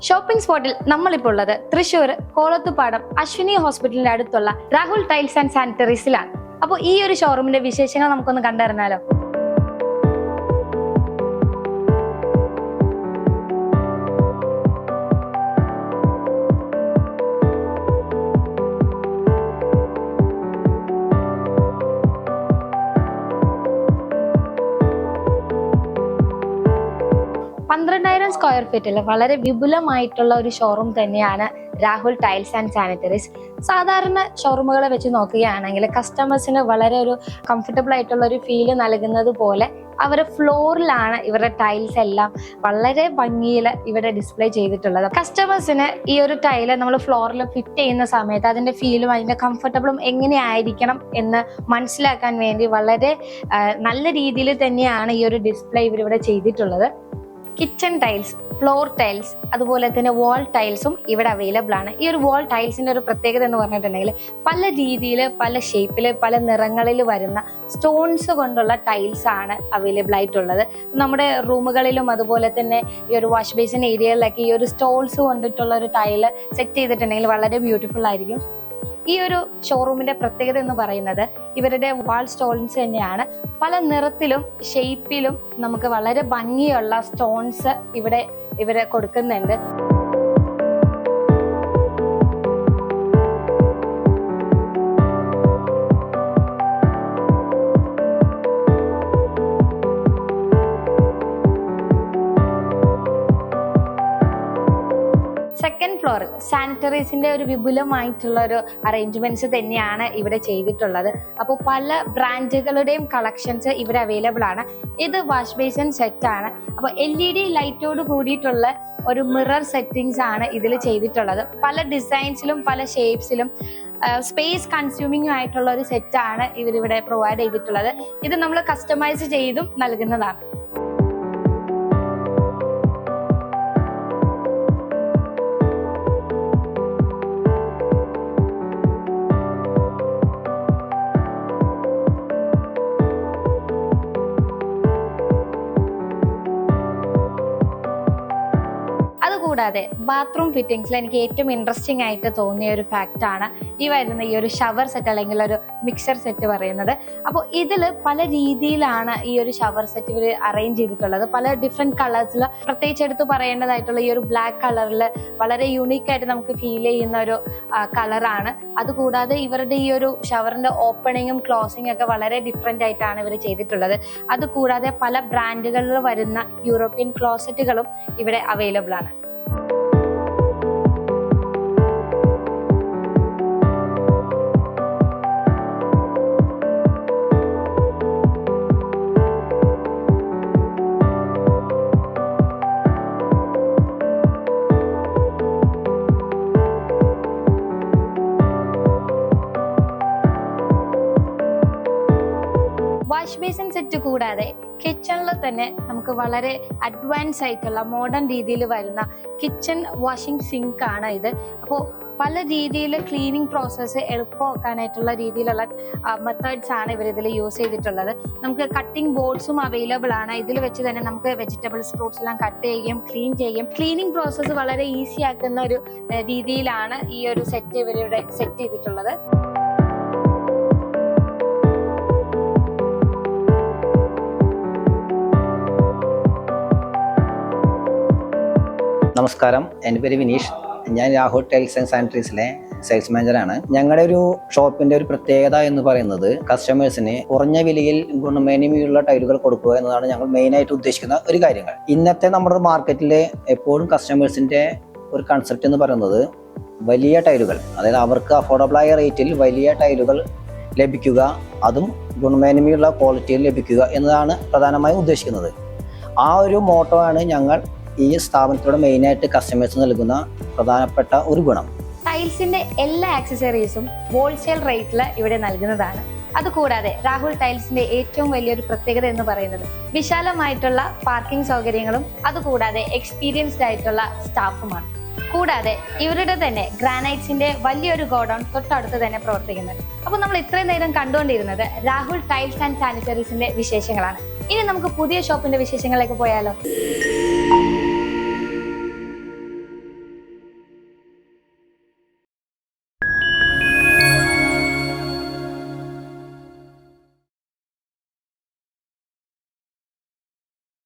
Shopping സ്പോട്ടിൽ നമ്മളിപ്പോൾ ഉള്ളത് തൃശൂർ കോളത്തുപാടം അശ്വിനി ഹോസ്പിറ്റലിന്റെ അടുത്തുള്ള രാഹുൽ ടൈൽസ് ആൻഡ് സാനിറ്ററീസിലാണ്. അപ്പോൾ ഈ ഒരു ഷോറൂമിന്റെ വിശേഷങ്ങൾ നമുക്കൊന്ന് കണ്ടറിഞ്ഞാലോ? പന്ത്രണ്ടായിരം സ്ക്വയർ ഫീറ്റിൽ വളരെ വിപുലമായിട്ടുള്ള ഒരു ഷോറൂം തന്നെയാണ് രാഹുൽ ടൈൽസ് ആൻഡ് സാനിറ്ററീസ് സാധാരണ ഷോറൂമുകളെ വെച്ച് നോക്കുകയാണെങ്കിൽ കസ്റ്റമേഴ്സിന് വളരെ ഒരു കംഫർട്ടബിൾ ആയിട്ടുള്ള ഒരു ഫീൽ നൽകുന്നത് പോലെ അവരുടെ ഫ്ലോറിലാണ് ഇവരുടെ ടൈൽസ് എല്ലാം വളരെ ഭംഗിയിൽ ഇവിടെ ഡിസ്പ്ലേ ചെയ്തിട്ടുള്ളത്. കസ്റ്റമേഴ്സിന് ഈ ഒരു ടൈൽ നമ്മൾ ഫ്ലോറിൽ ഫിറ്റ് ചെയ്യുന്ന സമയത്ത് അതിന്റെ ഫീലും അതിന്റെ കംഫർട്ടബിളും എങ്ങനെയായിരിക്കണം എന്ന് മനസ്സിലാക്കാൻ വേണ്ടി വളരെ നല്ല രീതിയിൽ തന്നെയാണ് ഈ ഒരു ഡിസ്പ്ലേ ഇവരിവിടെ ചെയ്തിട്ടുള്ളത്. കിച്ചൺ ടൈൽസ് ഫ്ലോർ ടൈൽസ് അതുപോലെ തന്നെ വാൾ ടൈൽസും ഇവിടെ അവൈലബിൾ ആണ്. ഈ ഒരു വാൾ ടൈൽസിന്റെ ഒരു പ്രത്യേകത എന്ന് പറഞ്ഞിട്ടുണ്ടെങ്കിൽ പല രീതിയിൽ പല ഷേപ്പിൽ പല നിറങ്ങളിൽ വരുന്ന സ്റ്റോൺസ് കൊണ്ടുള്ള ടൈൽസ് ആണ് അവൈലബിൾ ആയിട്ടുള്ളത്. നമ്മുടെ റൂമുകളിലും അതുപോലെ തന്നെ ഈ ഒരു വാഷ് ബേസിൻ ഏരിയകളിലൊക്കെ ഈ ഒരു സ്റ്റോൺസ് കൊണ്ടിട്ടുള്ള ഒരു ടൈൽ സെറ്റ് ചെയ്തിട്ടുണ്ടെങ്കിൽ വളരെ ബ്യൂട്ടിഫുൾ ആയിരിക്കും. ഈ ഒരു ഷോറൂമിന്റെ പ്രത്യേകത എന്ന് പറയുന്നത് ഇവരുടെ വാൾ സ്റ്റോൺസ് തന്നെയാണ്. പല നിറത്തിലും ഷേപ്പിലും നമുക്ക് വളരെ ഭംഗിയുള്ള സ്റ്റോൺസ് ഇവിടെ ഇവരെ കൊടുക്കുന്നുണ്ട്. ഫ്ലോറിൽ സാനിറ്ററീസിന്റെ ഒരു വിപുലമായിട്ടുള്ള ഒരു അറേഞ്ച്മെന്റ്സ് തന്നെയാണ് ഇവിടെ ചെയ്തിട്ടുള്ളത്. അപ്പോൾ പല ബ്രാൻഡുകളുടെയും കളക്ഷൻസ് ഇവിടെ അവൈലബിൾ ആണ്. ഇത് വാഷ് ബേസിൻ സെറ്റ് ആണ്. അപ്പോൾ എൽ ഇ ഡി ലൈറ്റോട് കൂടിയിട്ടുള്ള ഒരു മിറർ സെറ്റിങ്സ് ആണ് ഇതിൽ ചെയ്തിട്ടുള്ളത്. പല ഡിസൈൻസിലും പല ഷേപ്സിലും സ്പേസ് കൺസ്യൂമിംഗ് ആയിട്ടുള്ള ഒരു സെറ്റാണ് ഇവരിവിടെ പ്രൊവൈഡ് ചെയ്തിട്ടുള്ളത്. ഇത് നമ്മൾ കസ്റ്റമൈസ് ചെയ്തും നൽകുന്നതാണ്. അതുകൂടാതെ ബാത്റൂം ഫിറ്റിംഗ്സിൽ എനിക്ക് ഏറ്റവും ഇൻട്രസ്റ്റിംഗ് ആയിട്ട് തോന്നിയ ഒരു ഫാക്റ്റ് ആണ് ഈ വരുന്ന ഈ ഒരു ഷവർ സെറ്റ് അല്ലെങ്കിൽ ഒരു മിക്സർ സെറ്റ് പറയുന്നത്. അപ്പോൾ ഇതിൽ പല രീതിയിലാണ് ഈ ഒരു ഷവർ സെറ്റ് ഇവർ അറേഞ്ച് ചെയ്തിട്ടുള്ളത്. പല ഡിഫറെന്റ് കളേഴ്സിൽ പ്രത്യേകിച്ച് എടുത്ത് പറയേണ്ടതായിട്ടുള്ള ഈ ഒരു ബ്ലാക്ക് കളറിൽ വളരെ യുണീക്കായിട്ട് നമുക്ക് ഫീൽ ചെയ്യുന്ന ഒരു കളറാണ് അതുകൂടാതെ ഇവരുടെ ഈ ഒരു ഷവറിന്റെ ഓപ്പണിങ്ങും ക്ലോസിങ്ങും ഒക്കെ വളരെ ഡിഫറെന്റ് ആയിട്ടാണ് ഇവർ ചെയ്തിട്ടുള്ളത്. അതുകൂടാതെ പല ബ്രാൻഡുകളിൽ വരുന്ന യൂറോപ്യൻ ക്ലോസറ്റുകളും ഇവിടെ അവൈലബിൾ ആണ്. വാഷ് ബേസിൻ സെറ്റ് കൂടാതെ കിച്ചണിൽ തന്നെ നമുക്ക് വളരെ അഡ്വാൻസ് ആയിട്ടുള്ള മോഡേൺ രീതിയിൽ വരുന്ന കിച്ചൺ വാഷിംഗ് സിങ്ക് ആണ് ഇത്. അപ്പോൾ പല രീതിയിൽ ക്ലീനിങ് പ്രോസസ്സ് എളുപ്പമാക്കാനായിട്ടുള്ള രീതിയിലുള്ള മെത്തേഡ്സ് ആണ് ഇതിൽ യൂസ് ചെയ്തിട്ടുള്ളത്. നമുക്ക് കട്ടിംഗ് ബോർഡ്സും അവൈലബിൾ ആണ്. ഇതിൽ വെച്ച് തന്നെ നമുക്ക് വെജിറ്റബിൾസ് ഫ്രൂട്ട്സ് എല്ലാം കട്ട് ചെയ്യുകയും ക്ലീൻ ചെയ്യുകയും ക്ലീനിങ് പ്രോസസ്സ് വളരെ ഈസി ആക്കുന്ന ഒരു രീതിയിലാണ് ഈ ഒരു സെറ്റ് ഇവരിവിടെ സെറ്റ് ചെയ്തിട്ടുള്ളത്. നമസ്കാരം. എന്റെ പേര് വിനീഷ്. ഞാൻ രാഹുൽ ടൈൽസ് ആൻഡ് സാനിറ്ററീസിലെ സെയിൽസ് മാനേജറാണ്. ഞങ്ങളുടെ ഒരു ഷോപ്പിന്റെ ഒരു പ്രത്യേകത എന്ന് പറയുന്നത് കസ്റ്റമേഴ്സിന് കുറഞ്ഞ വിലയിൽ ഗുണമേന്മയുള്ള ടൈലുകൾ കൊടുക്കുക എന്നതാണ് ഞങ്ങൾ മെയിനായിട്ട് ഉദ്ദേശിക്കുന്ന ഒരു കാര്യങ്ങൾ. ഇന്നത്തെ നമ്മുടെ മാർക്കറ്റിലെ എപ്പോഴും കസ്റ്റമേഴ്സിന്റെ ഒരു കൺസെപ്റ്റ് എന്ന് പറയുന്നത് വലിയ ടൈലുകൾ അതായത് അവർക്ക് അഫോർഡബിളായ റേറ്റിൽ വലിയ ടൈലുകൾ ലഭിക്കുക അതും ഗുണമേന്മയുള്ള ക്വാളിറ്റിയിൽ ലഭിക്കുക എന്നതാണ് പ്രധാനമായും ഉദ്ദേശിക്കുന്നത്. ആ ഒരു മോട്ടോ ആണ് ഞങ്ങൾ ഈ സ്ഥാപനത്തിലൂടെ മെയിനായിട്ട് കസ്റ്റമേഴ്സ് നൽകുന്ന പ്രധാനപ്പെട്ട ഒരു ഗുണം. ടൈൽസിന്റെ എല്ലാ ആക്സസറീസും ഹോൾസെയിൽ റേറ്റിൽ ഇവിടെ നൽകുന്നതാണ്. അതുകൂടാതെ രാഹുൽ ടൈൽസിന്റെ ഏറ്റവും വലിയൊരു പ്രത്യേകത എന്ന് പറയുന്നത് വിശാലമായിട്ടുള്ള പാർക്കിംഗ് സൗകര്യങ്ങളും അതുകൂടാതെ എക്സ്പീരിയൻസ്ഡ് ആയിട്ടുള്ള സ്റ്റാഫുമാണ് കൂടാതെ ഇവരുടെ തന്നെ ഗ്രാനൈറ്റ്സിന്റെ വലിയൊരു ഗോഡൗൺ തൊട്ടടുത്ത് തന്നെ പ്രവർത്തിക്കുന്നുണ്ട് അപ്പോൾ നമ്മൾ ഇത്രയും നേരം കണ്ടുകൊണ്ടിരുന്നത് രാഹുൽ ടൈൽസ് ആൻഡ് സാനിറ്ററീസിന്റെ വിശേഷങ്ങളാണ്. ഇനി നമുക്ക് പുതിയ ഷോപ്പിന്റെ വിശേഷങ്ങളിലേക്ക് പോയാലോ?